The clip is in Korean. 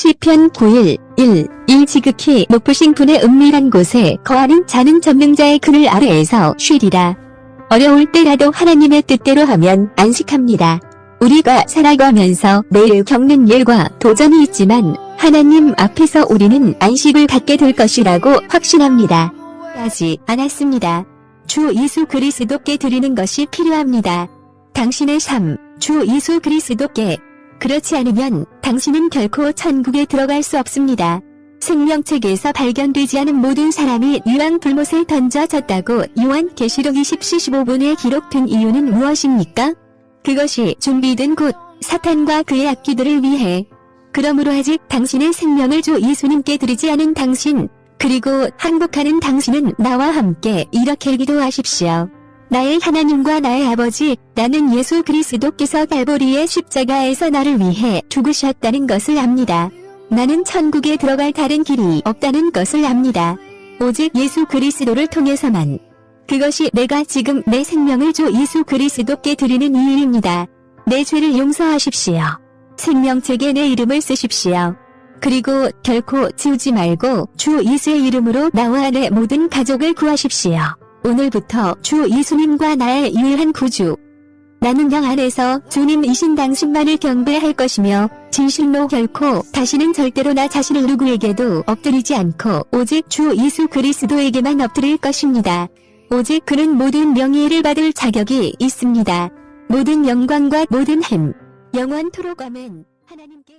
시편 9일 1. 일 지극히 높으신 분의 은밀한 곳에 거하는 자는 전능자의 그늘 아래에서 쉬리라. 어려울 때라도 하나님의 뜻대로 하면 안식합니다. 우리가 살아가면서 매일 겪는 일과 도전이 있지만 하나님 앞에서 우리는 안식을 갖게 될 것이라고 확신합니다. 하지 않았습니다. 주 예수 그리스도께 드리는 것이 필요합니다. 당신의 삶, 주 예수 그리스도께 그렇지 않으면 당신은 결코 천국에 들어갈 수 없습니다. 생명책에서 발견되지 않은 모든 사람이 유황불못에 던져졌다고 요한 계시록 20시 15분에 기록된 이유는 무엇입니까? 그것이 준비된 곳, 사탄과 그의 악기들을 위해. 그러므로 아직 당신의 생명을 주 예수님께 드리지 않은 당신, 그리고 항복하는 당신은 나와 함께 이렇게 기도하십시오. 나의 하나님과 나의 아버지, 나는 예수 그리스도께서 갈보리의 십자가에서 나를 위해 죽으셨다는 것을 압니다. 나는 천국에 들어갈 다른 길이 없다는 것을 압니다. 오직 예수 그리스도를 통해서만. 그것이 내가 지금 내 생명을 주 예수 그리스도께 드리는 이유입니다. 내 죄를 용서하십시오. 생명책에 내 이름을 쓰십시오. 그리고 결코 지우지 말고 주 예수의 이름으로 나와 내 모든 가족을 구하십시오. 오늘부터 주 예수님과 나의 유일한 구주. 나는 영 안에서 주님 이신 당신만을 경배할 것이며 진실로 결코 다시는 절대로 나 자신을 누구에게도 엎드리지 않고 오직 주 예수 그리스도에게만 엎드릴 것입니다. 오직 그는 모든 명예를 받을 자격이 있습니다. 모든 영광과 모든 힘, 영원토록 아멘. 하나님께